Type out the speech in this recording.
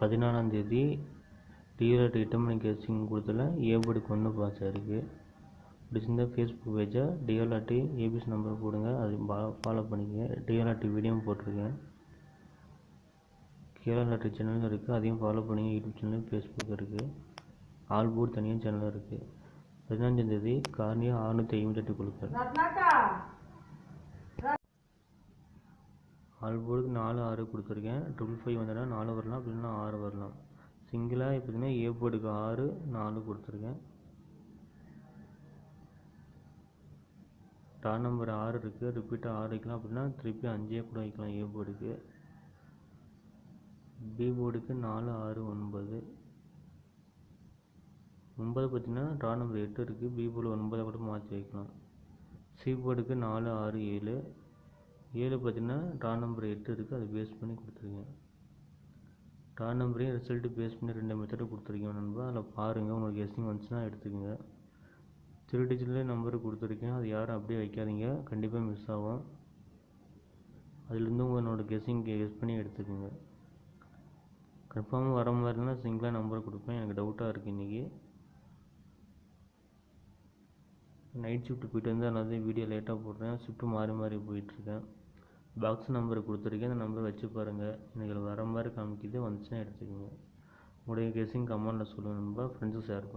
பதினாலாந்தேதி DRT எட்டு casing casing கொடுத்தல ஏபோர்டுக்கு ஒன்று பாஸ் ஆயிருக்கு. பிடிச்சிருந்தா ஃபேஸ்புக் பேஜை டிஎல்ஆர்டி ஏபிஎஸ் நம்பர் போடுங்க. அது ஃபாலோ பண்ணிக்கங்க. டிஎல்ஆர்டி வீடியோவும் போட்டிருக்கேன். கேஎல்ஆர்டி சேனலும் இருக்குது அதையும் ஃபாலோ பண்ணிங்க யூடியூப் சேனல் ஃபேஸ்புக் இருக்குது ஆல் போர்டு தனியாக சேனலும் இருக்குது பதினஞ்சாந்தேதி கார்னியா அறுநூற்றி ஐம்பத்தெட்டு குழுக்கள். ஆல் போர்டுக்கு நாலு ஆறு கொடுத்துருக்கேன். ட்ரிபிள் ஃபைவ் வந்தோன்னா நாலு வரலாம் அப்படின்னா ஆறு வரலாம். சிங்கிளாக பார்த்தீங்கன்னா ஏ போர்டுக்கு ஆறு நாலு கொடுத்துருக்கேன். டா நம்பர் ஆறு இருக்குது ரிப்பீட்டாக ஆறு வைக்கலாம். அப்படின்னா திருப்பி அஞ்சே கூட வைக்கலாம் ஏ போர்டுக்கு. பி போர்டுக்கு நாலு ஆறு ஒன்பது. ஒன்பது பார்த்தீங்கன்னா ட்ரா நம்பர் எட்டு இருக்குது பி போர்டு ஒன்பதை கூட மாற்றி வைக்கலாம். சி போர்டுக்கு நாலு ஆறு ஏழு. ஏழு பார்த்தீங்கன்னா டார் நம்பர் எட்டு இருக்குது அதை பேஸ் பண்ணி கொடுத்துருக்கேன் டார் நம்பரையும் ரிசல்ட்டு பேஸ் பண்ணி ரெண்டு மெத்தடு கொடுத்துருக்கேன் நண்பா. அதில் பாருங்கள் உங்களுக்கு எஸ்டிங் வந்துச்சுன்னா எடுத்துக்கோங்க. த்ரீ டிஜிட்லேயே நம்பர் கொடுத்துருக்கேன். அது யாரும் அப்படியே வைக்காதீங்க. கண்டிப்பாக மிஸ் ஆகும். அதுலேருந்து உங்களோட கெஸ்ஸிங் கெஸ் பண்ணி எடுத்துக்கோங்க. கன்ஃபார்மாக வர மாதிரினா சிங்கிளாக நம்பர் கொடுப்பேன். எனக்கு டவுட்டாக இருக்குது இன்றைக்கி நைட் ஷிஃப்ட் போயிட்டு வந்து அதனால வீடியோ லேட்டாக போடுறேன். ஷிஃப்ட்டு மாறி மாறி போயிட்டுருக்கேன் பாக்ஸ் நம்பர் கொடுத்துருக்கேன். அந்த நம்பர் வச்சு பாருங்கள் எனக்கு வர மாதிரி காமிக்குது. வந்துச்சுன்னா எடுத்துக்கோங்க. உங்களுடைய கெஸ்ஸிங் கமெண்டில் சொல்லுங்கள் நண்பா ஃப்ரெண்ட்ஸுக்கு ஷேர் பண்ணுங்கள்